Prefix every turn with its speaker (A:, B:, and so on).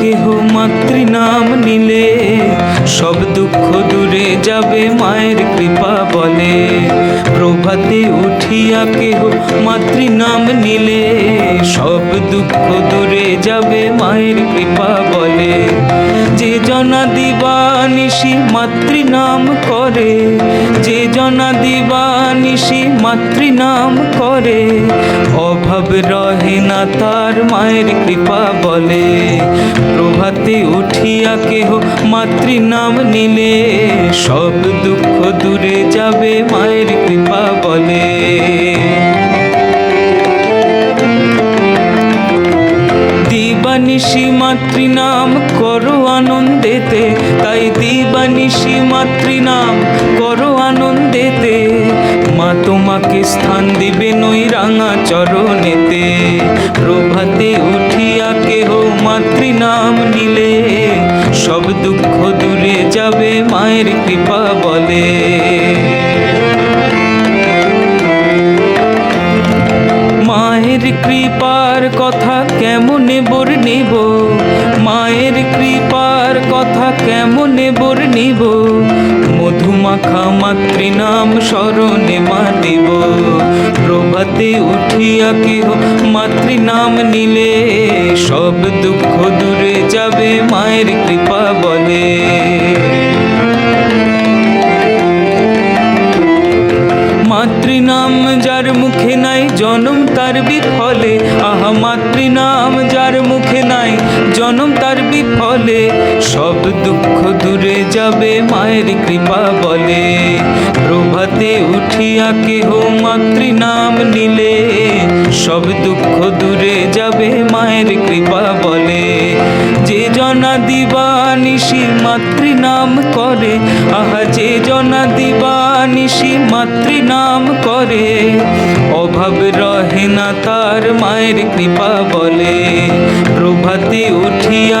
A: কেহ মাতৃনাম নিলে, সব দুঃখ দূরে যাবে মায়ের কৃপা বলে। প্রভাতে উঠিয়া কেহ মাতৃনাম নিলে, সব দুঃখ দূরে যাবে মায়ের কৃপা বলে। যে জনা দিবানিশি মাতৃনাম করে, যে জনা দিবানিশি মাতৃনাম করে। অভাব রহে না তার মায়ের কৃপা বলে, প্রভাতে উঠিয়া কেহ মাতৃনাম নিলে। সব দুঃখ দূরে যাবে মায়ের কৃপা বলে। দিবানিশি মাতৃনাম দিবানিশি মাতৃনাম করো আনন্দেতে। মা তোমাকে স্থান দিবে নই রাঙা চরণেতে। প্রভাতে উঠিয়া কেহ মাতৃনাম নিলে। সব দুঃখ দূরে যাবে মায়ের কৃপা বলে। মায়ের কৃপার কথা কেমনে বর্ণিব কথা কেমনে বর্ণিব মধুমাখা মাতৃনাম স্মরণে মা দেব প্রভাতে উঠিয়া কেহ মাতৃনাম নিলে, সব দুঃখ দূরে যাবে মায়ের কৃপা বলে। মাতৃনাম যার মুখে নাই জনম, তার বিফলে মায়ের কৃপা বলে প্রভাতে উঠিয়া কেহ মাতৃনাম নিলে সব দুঃখ দূরে যাবে মায়ের কৃপা বলে যে জনা দিবানিশি মাতৃনাম করে আহা যে জনা দিবানিশি মাতৃনাম করে অভাব রহে না তার মায়ের কৃপা বলে প্রভাতে উঠিয়া